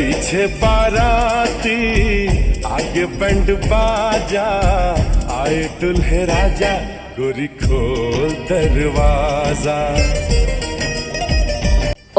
पीछे बाराती आगे बंड बाजा आए दुल्हे राजा गोरी खोल दरवाज़ा।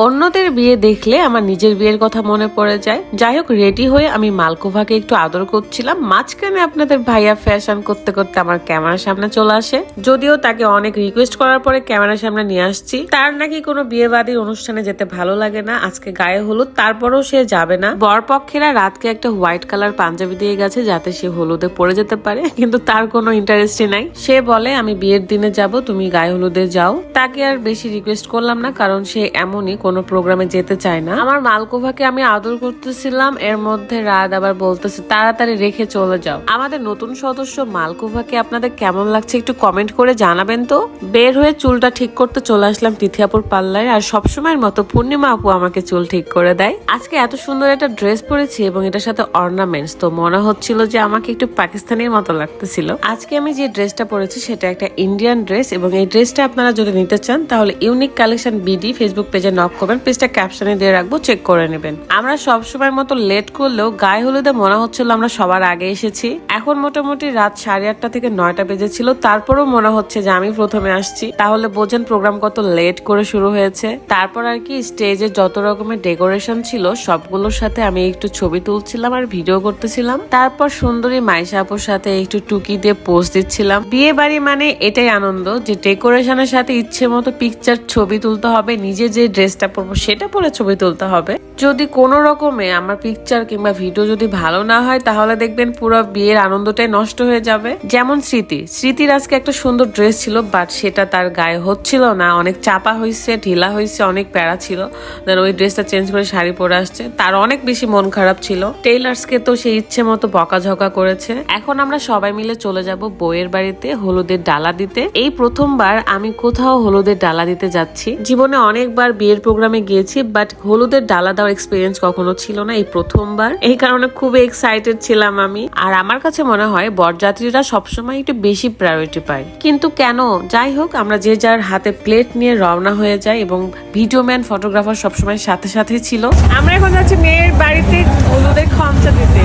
অন্যদের বিয়ে দেখলে আমার নিজের বিয়ের কথা মনে পড়ে যায়। যাই হোক রেডি হয়ে আমি মালকোভাকে একটু আদর করছিলাম। মাঝখানে আপনাদের ভাইয়া ফ্যাশন করতে করতে আমার ক্যামেরার সামনে চলে আসে। যদিও তাকে অনেক রিকোয়েস্ট করার পরে ক্যামেরার সামনে নিয়ে আসছি। তার নাকি কোনো বিয়ে বাড়ির অনুষ্ঠানে যেতে ভালো লাগে না, আজকে গায়ে হলুদ, তারপরেও সে যাবে না। বরপক্ষেরা রাতকে একটা হোয়াইট কালার পাঞ্জাবি দিয়ে গেছে যাতে সে হলুদে পড়ে যেতে পারে, কিন্তু তার কোনো ইন্টারেস্টই নাই। সে বলে, আমি বিয়ের দিনে যাব, তুমি গায়ে হলুদে যাও। তাকে আর বেশি রিকোয়েস্ট করলাম না, কারণ সে এমনই কোনো প্রোগ্রামে যেতে চায় না। আমার মালকোভাকে আমি আদর করতেছিলাম, এর মধ্যে রাত আবার বলতেছে, তাড়াতাড়ি রেখে চলে যাও। আমাদের নতুন সদস্য মালকোভাকে আপনাদের কেমন লাগছে একটু কমেন্ট করে জানাবেন তো। বের হয়ে চুলটা ঠিক করতে চলে আসলাম তিথিয়াপুর পাল্লায় আর সবসময়ের মতো পূর্ণিমা আপু আমাকে চুল ঠিক করে দেয়। আজকে এত সুন্দর একটা ড্রেস পরেছি এবং এটার সাথে অর্নামেন্টস তো মনে হচ্ছিল যে আমাকে একটু পাকিস্তানের মতো লাগতেছিল। আজকে আমি যে ড্রেসটা পরেছি, সেটা একটা ইন্ডিয়ান ড্রেস এবং এই ড্রেসটা আপনারা যদি নিতে চান, তাহলে ইউনিক কালেকশন বিডি ফেসবুক পেজে নক করবেন পেজটা ক্যাপশনে দিয়ে রাখব চেক করে নেবেন। আমরা সবসময় মতো লেট করলেও গায়ে হলুদে মনে হচ্ছিল আমরা সবার আগে এসেছি। এখন মোটামুটি রাত সাড়ে আটটা থেকে নয়টা বেজেছিল, তারপরেও মনে হচ্ছে যে আমি প্রথমে আসছি। তাহলে বোঝেন প্রোগ্রাম কত লেট করে শুরু হয়েছে। তারপর আর কি স্টেজে যত রকমের ডেকোরেশন ছিল, সবগুলোর সাথে আমি একটু ছবি তুলছিলাম আর ভিডিও করতেছিলাম। তারপর সুন্দরী মাইশা আপুর সাথে একটু টুকি দিয়ে পোজ দিচ্ছিলাম। বিয়ে বাড়ি মানে এটাই আনন্দ যে ডেকোরেশনের সাথে ইচ্ছে মতো পিকচার ছবি তুলতে হবে, নিজে যে ড্রেসটা পরবো সেটা পরে ছবি তুলতে হবে। যদি কোনো রকমে আমার পিকচার কিংবা ভিডিও যদি ভালো না হয়, তাহলে দেখবেন পুরো বিয়ের আনন্দটাই নষ্ট হয়ে যাবে। যেমন স্মৃতি। স্মৃতির আজকে একটা সুন্দর ড্রেস ছিল বাট সেটা তার গায়ে হচ্ছিল না। অনেক চাপা হয়েছে ঢিলা হয়েছে অনেক প্যারা ছিল। দেন ওই ড্রেসটা চেঞ্জ করে শাড়ি পরে আসছে। তার অনেক বেশি মন খারাপ ছিল। টেইলার্সকে তো সেই ইচ্ছে মতো বকাঝকা করেছে। এখন আমরা সবাই মিলে চলে যাব বইয়ের বাড়িতে হলুদের ডালা দিতে। এই প্রথমবার আমি কোথাও হলুদের ডালা দিতে যাচ্ছি। জীবনে অনেকবার বিয়ের প্রোগ্রামে গিয়েছি বাট হলুদের ডালা দেওয়ার এক্সপিরিয়েন্স কখনো ছিল না এই প্রথমবার। এই কারণে খুব এক্সাইটেড ছিলাম আমি। আর আমার কাছে মনে হয় বরযাত্রীরা সবসময় একটু বেশি প্রায়োরিটি পায়। কিন্তু কেন? যাই হোক, আমরা যে যার হাতে প্লেট নিয়ে রওনা হয়ে যাই এবং ভিডিও ম্যান ফটোগ্রাফার সবসময় সাথে সাথে ছিল। আমরা এখন যাচ্ছি মেয়ের বাড়িতে। হলুদের খমচা দিতে।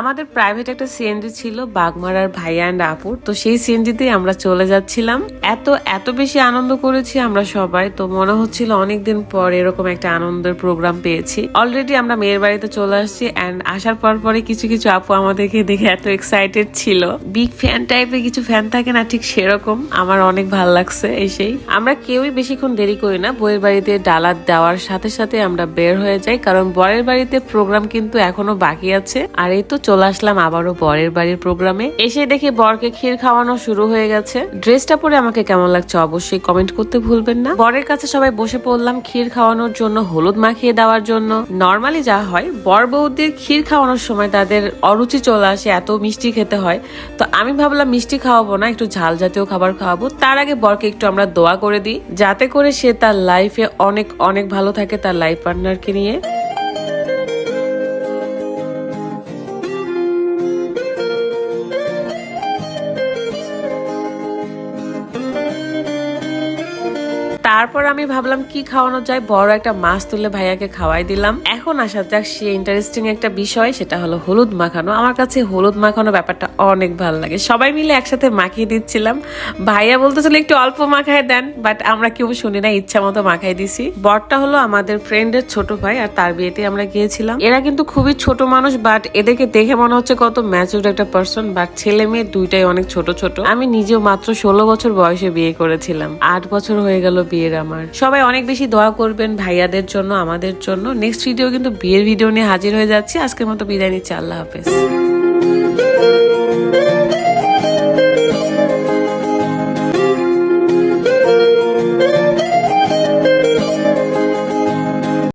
আমাদের প্রাইভেট একটা সিএনজি ছিল বাগমারার ভাই অ্যান্ড আপুর তো সেই সিএনজিতেই আমরা চলে যাচ্ছিলাম। এত এত বেশি আনন্দ করেছি আমরা সবাই। তো মনে হচ্ছিল অনেকদিন পর এরকম একটা আনন্দের প্রোগ্রাম পেয়েছি। অলরেডি আমরা মেয়ের বাড়িতে চলে আসছি অ্যান্ড আসার পর পরে কিছু কিছু আপু আমাদেরকে দেখে এত এক্সাইটেড ছিল। বিগ ফ্যান টাইপের কিছু ফ্যান থাকে না ঠিক সেরকম। আমার অনেক ভালো লাগছে এসেই। আমরা কেউই বেশিক্ষণ দেরি করি না। বইয়ের বাড়িতে ডালা দেওয়ার সাথে সাথে আমরা বের হয়ে যাই। কারণ বরের বাড়িতে প্রোগ্রাম কিন্তু এখনও বাকি আছে। আর এই তো চলে আসলাম আবারও বরের বাড়ির প্রোগ্রামে। এসে দেখি বরকে ক্ষীর খাওয়ানো শুরু হয়ে গেছে। ড্রেসটা পরে আমাকে কেমন লাগছে অবশ্যই কমেন্ট করতে ভুলবেন না। বরের কাছে সবাই বসে পড়লাম ক্ষীর খাওয়ানোর জন্য, হলুদ মাখিয়ে দেওয়ার জন্য। নর্মালি যা হয়, বর বৌদির ক্ষীর খাওয়ানোর সময় তাদের অরুচি চলে আসে, এত মিষ্টি খেতে হয়। তো আমি ভাবলাম মিষ্টি খাওয়াবো না, একটু ঝাল জাতীয় খাবার খাওয়াবো। তার আগে বরকে একটু আমরা দোয়া করে দিই, যাতে করে সে তার লাইফে অনেক অনেক ভালো থাকে তার লাইফ পার্টনারকে নিয়ে। তারপর আমি ভাবলাম কি খাওয়ানো যায়, বড় একটা মাছ তুলে ভাইয়াকে খাওয়াই দিলাম। এখন আসা যাক, সে ইন্টারেস্টিং একটা বিষয়, সেটা হলো হলুদ মাখানো। আমার কাছে হলুদ মাখানো ব্যাপারটা অনেক ভালো লাগে। সবাই মিলে একসাথে মাখিয়ে দিচ্ছিলাম। ভাইয়া বলতেছিল একটু অল্প মাখায় দেন বাট আমরা কেউ শুনি না, ইচ্ছা মতো মাখাই দিছি। বরটা হলো আমাদের ফ্রেন্ডের ছোট ভাই, আর তার বিয়েতে আমরা গিয়েছিলাম। এরা কিন্তু খুবই ছোট মানুষ বাট এদেরকে দেখে মনে হচ্ছে কত ম্যাচুর একটা পার্সন বাট ছেলে মেয়ে দুইটাই অনেক ছোট ছোট। আমি নিজেও মাত্র ষোলো বছর বয়সে বিয়ে করেছিলাম। আট বছর হয়ে গেল বিয়ের আমার। সবাই অনেক বেশি দোয়া করবেন ভাইয়াদের জন্য, আমাদের জন্য। নেক্সট ভিডিও কিন্তু বিয়ের ভিডিও নিয়ে হাজির হয়ে যাচ্ছি। আজকের মতো বিদায় নিচ্ছি। আল্লাহ হাফেজ।